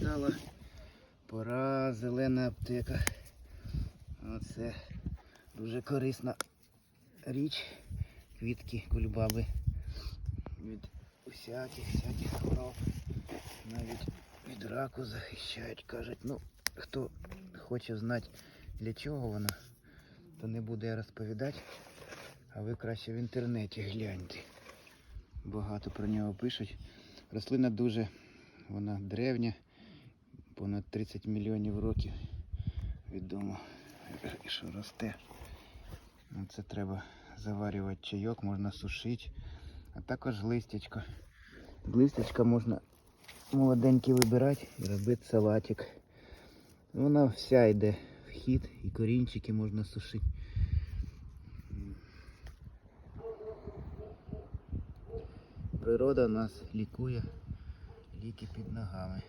настала пора зелена аптека. Оце дуже корисна річ. Квітки, кульбаби від усяких всяких хвороб. Навіть від раку захищають. Кажуть, ну хто хоче знати для чого вона, то не буду я розповідати. А ви краще в інтернеті гляньте. Багато про нього пишуть. Рослина дуже вона древня, понад 30 мільйонів років відомо, що росте. Ну, Це треба заварювати чайок, можна сушити, а також листячко. Листячка можна молоденький вибирати і робити салатик. Вона вся йде в хід і корінчики можна сушити. Природа нас лікує, ліки під ногами.